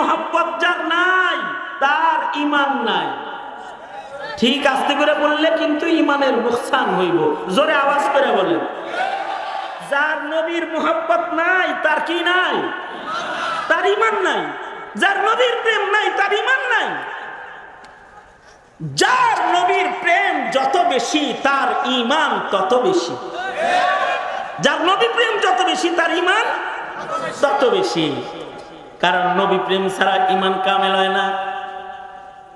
মোহাব্বত যার নাই, তার ইমান নাই। ঠিক আস্তে করে বললে কিন্তু ইমানের নোকসান হইব। জোরে আওয়াজ করে বলেন। যার নবীর মোহাব্বত নাই, তার কি নাই? তার ইমান নাই। যার নবীর প্রেম নাই, তার ইমান নাই। যার নবীর প্রেম যত বেশি, তার ইমান তত বেশি। যার নবী প্রেম যত বেশি, তার ইমান তত বেশি। কারণ নবী প্রেম ছাড়া ইমান কামেল হয় না।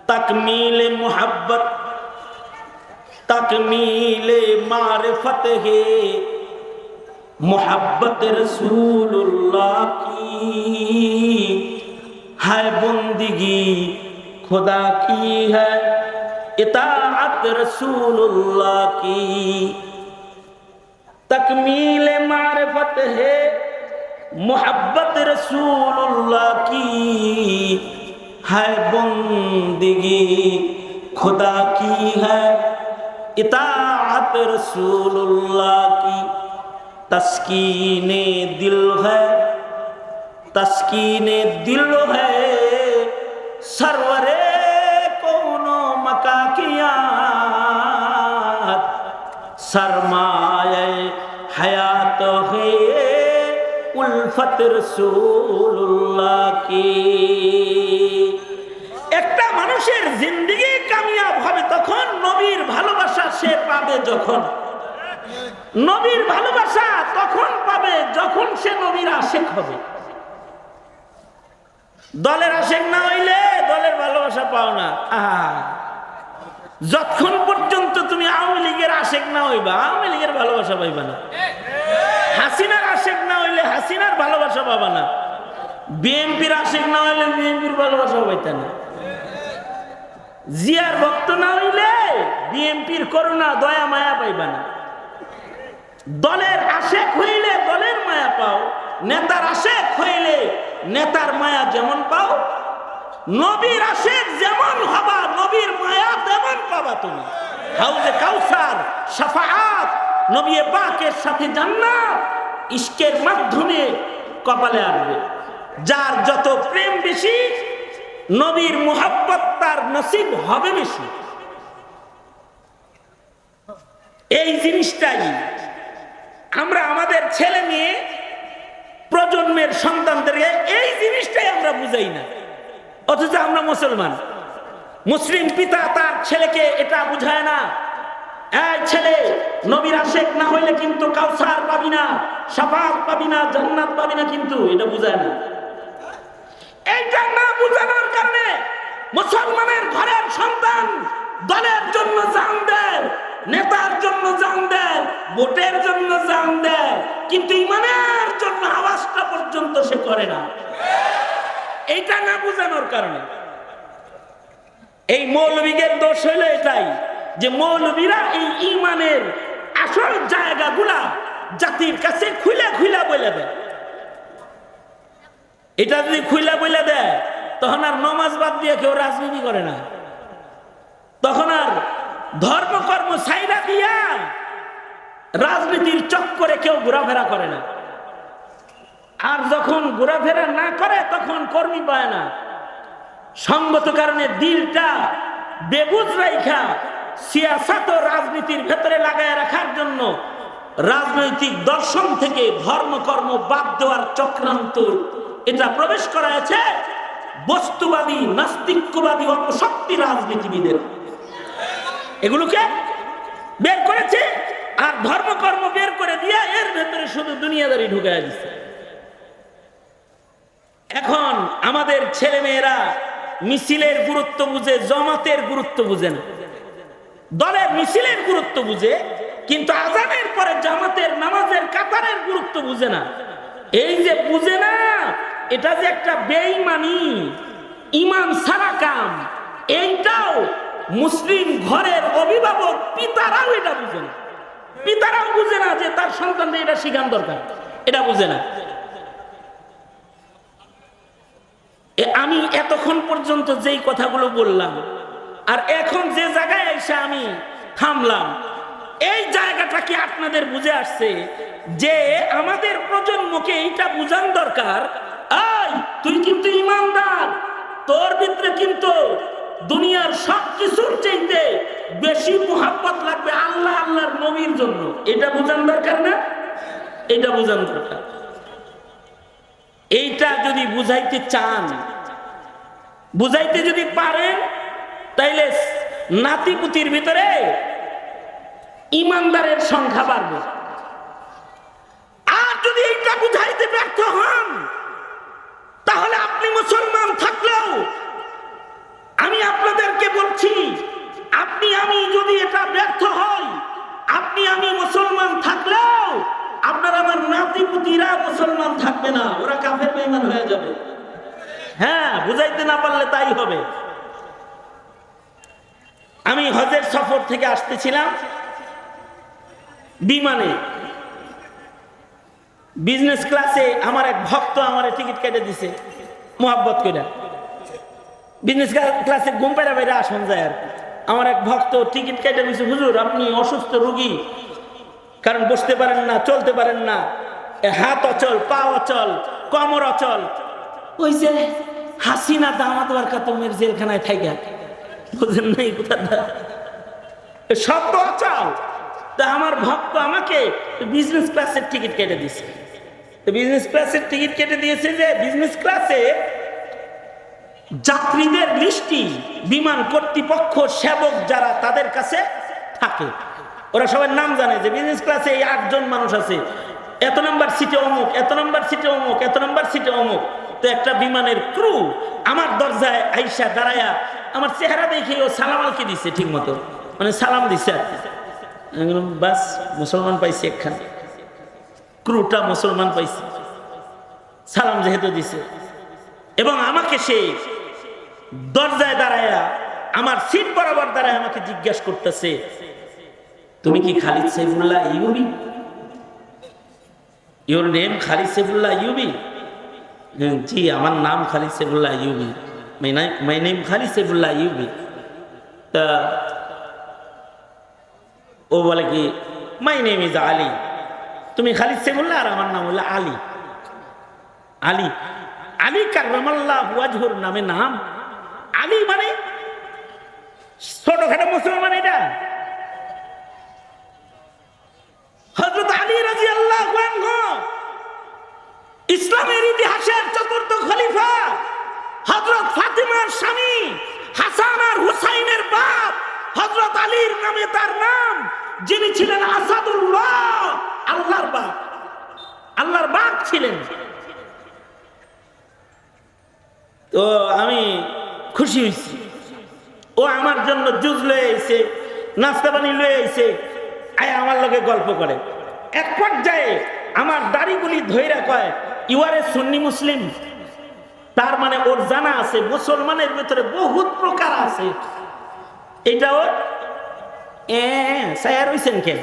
তাকমিলে মোহাব্বত, তাকমিলে মারে ফতেহে মোহাব্বতে রসুল্লাহ কি? হায় বন্দিগি, খোদা কি হ্যায় ইতাআত রসুল্লাহ কি? তকমিল মারফত হে। मोहब्बत रसूलुल्लाह की है बंदगी खुदा की है। इताअत रसूलुल्लाह की तस्कीने दिल है। तस्कीने दिल है, सरवरे कोनो मका किया सरमाए हयात है একটা মানুষের জিন্দিগি কামিয়াব হবে তখন নবীর ভালোবাসা সে পাবে যখন। নবীর ভালোবাসা তখন পাবে যখন সে নবীর আশেখ হবে। দলের আশেখ না হইলে দলের ভালোবাসা পাও না। আহা। যতক্ষণ পর্যন্ত তুমি আওয়ামী লীগের আশেক না হইবা, আওয়ামী লীগের ভালোবাসা পাইবা না। হাসিনার আশেক না হইলে হাসিনার ভালোবাসা পাবা না। বিএনপির আশেক না হইলে বিএনপির ভালোবাসা পাইতা না। জিয়ার ভক্ত না হইলে বিএনপির করুণা, দয়া, মায়া পাইবা না। দলের আশেক হইলে দলের মায়া পাও, নেতার আশেক হইলে নেতার মায়া যেমন পাও নবীর আশেক যেমন হবা, নবীর মায়া তেমন পাবা তুমি। হাউজে কাউসার সাফাআত নবী পাকের সাথে জান্নাত, ইশকের মাধ্যমে কপালে আসবে। যার যত প্রেম বেশি, নবীর মোহাব্বত তার নসিব হবে বেশি। এই জিনিসটাই আমরা আমাদের ছেলে মেয়ে, প্রজন্মের সন্তানদেরকে এই জিনিসটাই আমরা বুঝাই না। অথচ আমরা মুসলমান। মুসলিম পিতা তার ছেলেকে এটা বুঝায় না। এই ছেলে, নবীর আশেক না হইলে কিন্তু কাউসার পাবি না, সাফাত পাবি না, জান্নাত পাবি না কিন্তু এটা বুঝায় না। এইটা না বুঝানোর কারণে মুসলমানের ঘরের সন্তান দলের জন্য জান দেয়, নেতার জন্য জান দেয়, ভোটের জন্য জান দেয়, কিন্তু ইমানের জন্য আওয়াজটা পর্যন্ত সে করে না। এইটা না বুঝানোর কারণে। এই মৌলবীদের দোষ হইল এটাই যে মৌলবীরা এই ইমানের আসল জায়গাগুলা জাতির কাছে খুলে খুলে বলে দেয়। এটা যদি খুইলা বইলা দেয়, তখন আর নমাজ বাদ দিয়ে কেউ রাজনীতি করে না। তখন আর ধর্মকর্ম সাইরা দিয়া রাজনীতির চক্করে কেউ ঘোরাফেরা করে না। আর যখন ঘোরাফেরা না করে, তখন কর্মী পায় না। সঙ্গত কারণে দিলটা বেবুজ রাইখা সিয়াসাত ও রাজনীতির ভেতরে লাগায় রাখার জন্য রাজনৈতিক দর্শন থেকে ধর্মকর্ম বাদ দেওয়ার চক্রান্ত এটা প্রবেশ করা আছে বস্তুবাদী, নাস্তিক্যবাদী, অপশক্তি রাজনীতিবিদের। এগুলোকে বের করেছে আর ধর্মকর্ম বের করে দিয়ে এর ভেতরে শুধু দুনিয়াদারি ঢুকে দিচ্ছে এখন আমাদের ছেলে মেয়েরা মিছিলের গুরুত্ব বুঝে, জমাতের গুরুত্ব বুঝে না। দলের মিছিলের গুরুত্ব বুঝে, কিন্তু আজানের পরে জামাতের, নামাজের, কাতারের গুরুত্ব বুঝে না। এই যে বুঝে না, এটা যে একটা বেইমানি ইমান সারা কাম, এইটাও মুসলিম ঘরের অভিভাবক পিতারাও এটা বুঝে না। পিতারাও বুঝে না যে তার সন্তানদের এটা শিখান দরকার, এটা বুঝে না এ আমি এতক্ষণ পর্যন্ত যেই কথাগুলো বললাম, আর এখন যে জায়গায় এসে আমি থামলাম, এই জায়গাটা কি আপনাদের বুঝে আসছে যে আমাদের প্রজন্মকে এইটা বুঝান দরকার? এই তুই কিন্তু ইমানদার, তোর ভিতরে কিন্তু দুনিয়ার সব কিছুর চাইতে বেশি মোহাব্বত লাগবে আল্লাহ আল্লাহর নবীর জন্য। এটা বোঝান দরকার না? এটা বোঝান দরকার। এইটা যদি বুঝাইতে চান, বুঝাইতে যদি পারেন, তাইলে নাতিপুতির ভিতরে ইমানদারের সংখ্যা বাড়বে। আর যদি এইটা বুঝাইতে ব্যর্থ হন, তাহলে আপনি মুসলমান থাকলেও আমি আপনাদেরকে বলছি, আপনি আমি যদি এটা ব্যর্থ হই, আপনি আমি মুসলমান থাকলেও আপনার আমার নাতিপুতিরা মুসলমান থাকবে না, ওরা কাফের বেইমান হয়ে যাবে। হ্যাঁ বুঝাইতে না পারলে তাই হবে। আমি হজের সফর থেকে আসতেছিলাম বিমানে। বিজনেস ক্লাসে আমার এক ভক্ত আমার টিকিট কেটে দিছে, মোহাব্বত করে বিজনেস ক্লাসে ঘুম পেরা বাইরে আসন যায় আর আমার এক ভক্ত টিকিট কেটে দিছে, হুজুর, আপনি অসুস্থ রুগী কারণ বসতে পারেন না, চলতে পারেন না। হাত অচল, পা অচল, কমর অচল। ওই যে হাসিনা দামাত বারকা তোমের জেলখানায় থাইকা। বুঝেন নাই কোথাটা? শব্দ অচল। তা আমার ভক্ত আমাকে বিজনেস ক্লাসের টিকিট কেটে দিয়েছে। বিজনেস ক্লাসের টিকিট কেটে দিয়েছে যে বিজনেস ক্লাসে যাত্রীদের লিস্টি বিমান কর্তৃপক্ষ সেবক যারা তাদের কাছে থাকে। ওরা সবার নাম জানে যে বিজনেস ক্লাসে এই আটজন মানুষ আছে। এত নম্বর সিটে অমুক, এত নম্বর সিটে অমুক, এত নম্বর সিটে অমুক। তো একটা বিমানের ক্রু আমার দরজায় আইসা দাঁড়ায়া আমার চেহারা দেখে ও সালাম আলকে দিছে ঠিক মতো মানে সালাম দিছে। বাস, মুসলমান পাইছে একখান। ক্রুটা মুসলমান পাইছে। সালাম যেহেতু দিছে। এবং আমাকে সেই দরজায় দাঁড়ায়া আমার সিট বরাবর দাঁড়ায় আমাকে জিজ্ঞাসা করতেছে তুমি কি Khalid Saifullah UV? Your name Khalid Saifullah Yubi? জি, আমার নাম Khalid Saifullah UV. My name Khalid Saifullah Yubi. তা, ও বলে কি মাই নেম ইজ আলী তুমি খালিদ সাইফুল্লাহ আর আমার নাম হলো আলী। আলী। আলী কার্লামাল্লাহ ওয়াজহুর নামে নাম। আলী মানে ছোটখাটো মুসলমান এটা হজরত আলী রাজি আল্লাহ ইসলামের ইতিহাসের চতুর্থ খলিফা হজরত ফাতিমার স্বামী হাসান আর হুসাইনের বাপ হজরত আলীর নামে তার নাম যিনি ছিলেন আসাদুল্লাহ আল্লাহর বাপ আল্লাহর বাপ ছিলেন তো আমি খুশি হয়েছি ও আমার জন্য জুজ লয়ে আইছে, নাস্তা পানি লয়ে আইছে, আয় আমার লগে গল্প করে। এক পর্যায়ে আমার দাড়িগুলি ধৈরা কয় ইউ আর এ সুন্নি মুসলিম তার মানে ওর জানা আছে, মুসলমানের ভিতরে বহুত প্রকার আছে। এটা ওর সায়ার হইছেন কেন?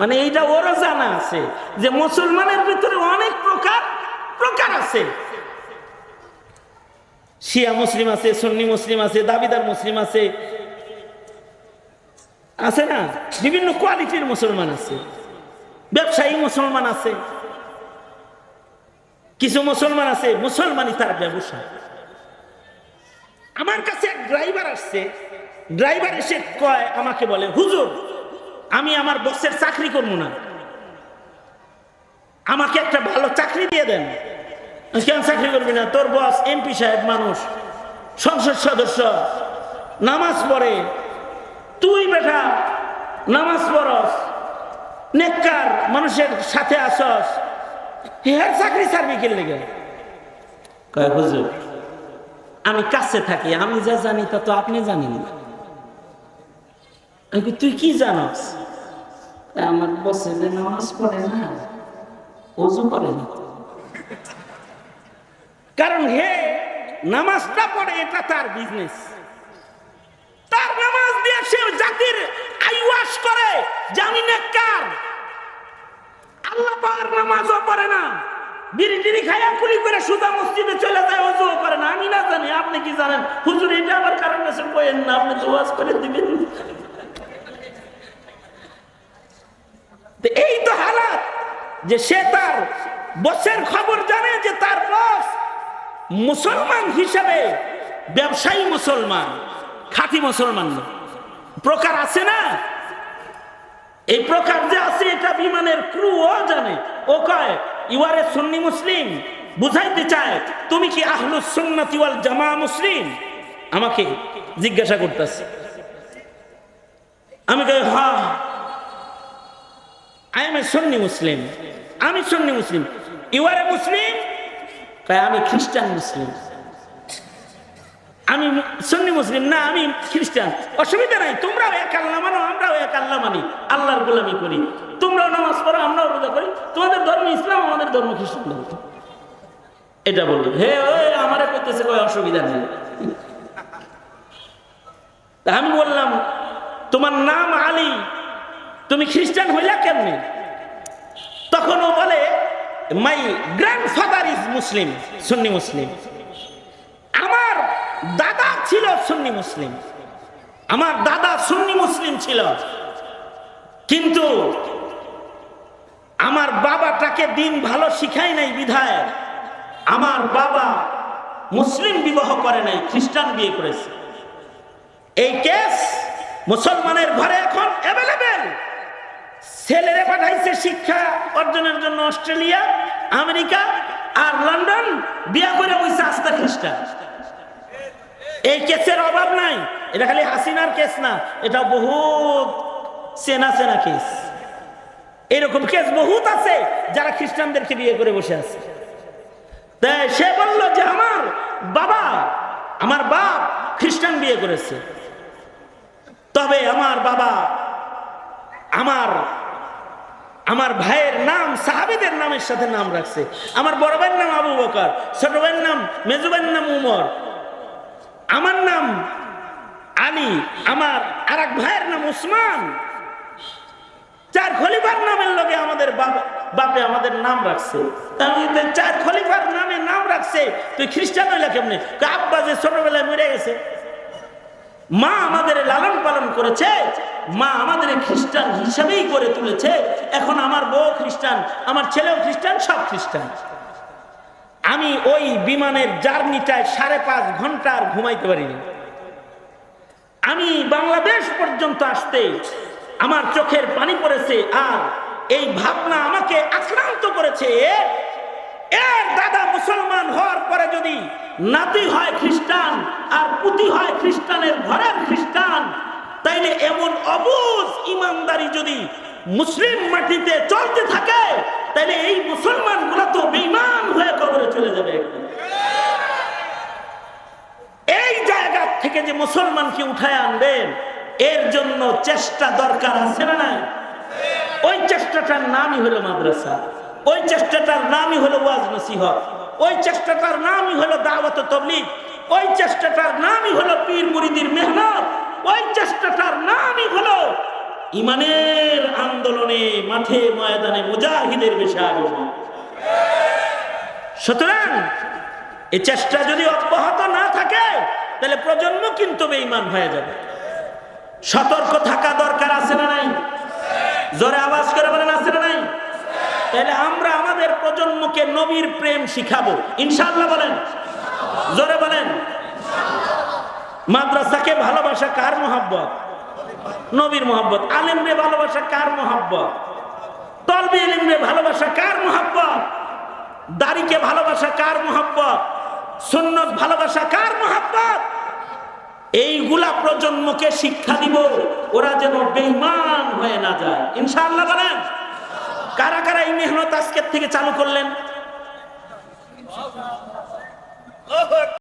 মানে এইটা ওরও জানা আছে যে মুসলমানের ভিতরে অনেক প্রকার প্রকার আছে। শিয়া মুসলিম আছে, সন্নি মুসলিম আছে, দাবিদার মুসলিম আছে। আছে না? বিভিন্ন কোয়ালিটির মুসলমান আছে। ব্যবসায়ী মুসলমান আছে। কিছু মুসলমান আছে, মুসলমানই তার ব্যবসা। আমার কাছে এক ড্রাইভার আসছে। ড্রাইভার এসে কয়, আমাকে বলে, হুজুর, আমি আমার বসের চাকরি করব না। আমাকে একটা ভালো চাকরি দিয়ে দেন। কেন চাকরি করবি না। তোর বস এমপি সাহেব, মানুষ। সংসদ সদস্য। নামাজ পড়ে। তুই বেটা, নামাজ পড়স। নেককার মানুষের সাথে আসস। হেয়ার চাকরি সার্বি কিনলে গেল কয়, হুজুর, আমি কাছে থাকি, আমি যা জানি তা তো আপনি জানেন না। আমি তুই কি জানস? আমার বসে নামাজ পড়ে না ওজু করে না। কারণ হে নামাজটা পড়ে, এটা তার বিজনেস তার নামাজ দিয়ে সে জাতির আইওয়াস করে যে আমি নেককার আল্লাহ পাওয়ার নামাজও পড়ে না। বিড়ি টিড়ি খাইয়া কুলি করে মসজিদে চলে যায়, অজুও করে না। আমি না জানি, আপনি কি জানেন? হুজুর, এটা আবার কারণ বইয়েন না, আপনি করে দিবেন। এই তো হালাত যে সে তার বসের খবর জানে যে তার বস মুসলমান হিসাবে ব্যবসায়ী মুসলমান, খাঁটি মুসলমান প্রকার আছে না? এই প্রকার যে আছে, এটা বিমানের ক্রু ও জানে। ও কয় ইউ আর এ সুন্নি মুসলিম বুঝাইতে চায়, তুমি কি আহলুস সুন্নাতি ওয়াল জামা মুসলিম? আমাকে জিজ্ঞাসা করতেছে। আমি কই হ্যাঁ আই এম এ সুন্নি মুসলিম আমি সুন্নি মুসলিম ইউ আর এ মুসলিম কয়, আমি খ্রিস্টান মুসলিম। আমি সুন্নি মুসলিম? না, আমি খ্রিস্টান। অসুবিধা নাই, তোমরাও এক আল্লাহ মানো, আমরাও এক আল্লাহ মানি। আল্লাহর গোলামি করি। তোমরাও নামাজ পড়ো, আমরাও রোজা করি। তোমাদের ধর্ম ইসলাম, আমাদের ধর্ম খ্রিস্টান ধর্ম। এটা বলল। হে, ওই, আমারে করতেছে কই অসুবিধা নেই। আমি বললাম, তোমার নাম আলী, তুমি খ্রিস্টান হইলা কেমনে? তখন ও বলে মাই গ্র্যান্ডফাদার ইজ মুসলিম সুন্নি মুসলিম আমার দাদা ছিল সুন্নি মুসলিম আমার দাদা সুন্নি মুসলিম ছিল। কিন্তু আমার বাবাটাকে দিন ভালো শিখায় নাই বিধায়। আমার বাবা মুসলিম বিবাহ করে নাই, খ্রিস্টান বিয়ে করেছে। এই কেস মুসলমানের ঘরে এখন অ্যাভেলেবেল ছেলেরে পাঠাইছে শিক্ষা অর্জনের জন্য অস্ট্রেলিয়া, আমেরিকা আর লন্ডন। বিয়া করে বইছে আস্তা খ্রিস্টান এই কেসের অভাব নাই, এটা খালি হাসিনার কেস না, এটা বহুত চেনা চেনা কেস। এরকম কেস বহুত আছে যারা খ্রিস্টানদেরকে বিয়ে করে বসে আছে। তাই সে বলল যে আমার বাবা, আমার বাপ খ্রিস্টান বিয়ে করেছে। তবে আমার বাবা আমার আমার ভাইয়ের নাম, সাহাবিদের নামের সাথে নাম রাখছে। আমার বড় ভাইয়ের নাম আবু বকার, ছোট ভাইয়ের নাম মেজু ভাইয়ের নাম উমর। আমার নাম আলী, আমার আর এক ভাইয়ের নাম উসমান। চার খলিফার নামের লগে আমাদের বাপে আমাদের নাম রাখছে। চার খলিফার নামে নাম রাখছে, তুই খ্রিস্টান হইলা কেমনে? আব্বা যে ছোটবেলায় মরে গেছে। মা আমাদের লালন পালন করেছে, মা আমাদের খ্রিস্টান হিসাবেই করে তুলেছে, এখন আমার বউ খ্রিস্টান, আমার ছেলেও খ্রিস্টান, সব খ্রিস্টান। আমি ওই বিমানের জার্নিটায় সাড়ে পাঁচ ঘণ্টা আর ঘুমাইতে পারিনি। আমি বাংলাদেশ পর্যন্ত আসতে আমার চোখের পানি পড়েছে আর এই ভাবনা আমাকে আক্রান্ত করেছে। এর দাদা মুসলমান হওয়ার পরে যদি নাতি হয় খ্রিস্টান আর পুতি হয় খ্রিস্টানের ঘরের খ্রিস্টান, তাইলে এমন অবুজ ইমানদারি যদি মুসলিম মাটিতে চলতে থাকে, তাইলে এই মুসলমানগুলো তো বেইমান হয়ে কবরে চলে যাবে। এই জায়গা থেকে যে মুসলমানকে উঠায় আনবেন, এর জন্য চেষ্টা দরকার আছে না নাই? ওই চেষ্টাটার নামই হলো মাদ্রাসা। ওই চেষ্টাটার নামই হলো ওয়াজ নসিহত। ওই চেষ্টাটার নামই হলো দাওয়াত তবলিগ। ওই চেষ্টাটার নামই হলো পীর মুরিদির মেহনত। ওই চেষ্টাটার নামই হলো ইমানের আন্দোলনে, মাঠে, ময়দানে মুজাহিদের আগমন সুতরাং এই চেষ্টা যদি অব্যাহত না থাকে, তাহলে প্রজন্ম কিন্তু বেঈমান হয়ে যাবে। সতর্ক থাকা দরকার আছে না নাই? জোরে আওয়াজ করে বলেন, আছে না নাই? তাহলে আমরা আমাদের প্রজন্মকে নবীর প্রেম শিখাবো। ইনশাল্লাহ বলেন। জোরে বলেন। মাদ্রাসাকে ভালোবাসা কার মোহাব্বত? নবীর মোহাব্বত। আলেমরে ভালোবাসা কার মোহাব্বত? তলবি ইলিমরে ভালোবাসা কার মোহাব্বত? দাড়িকে ভালোবাসা কার মোহাব্বত? সুন্নত ভালোবাসা কার মোহাব্বত? এইগুলা প্রজন্মকে শিক্ষা দিব। ওরা যেন বেইমান হয়ে না যায়। ইনশাআল্লাহ বলেন। কারা কারা এই মেহনত আজকের থেকে চালু করলেন?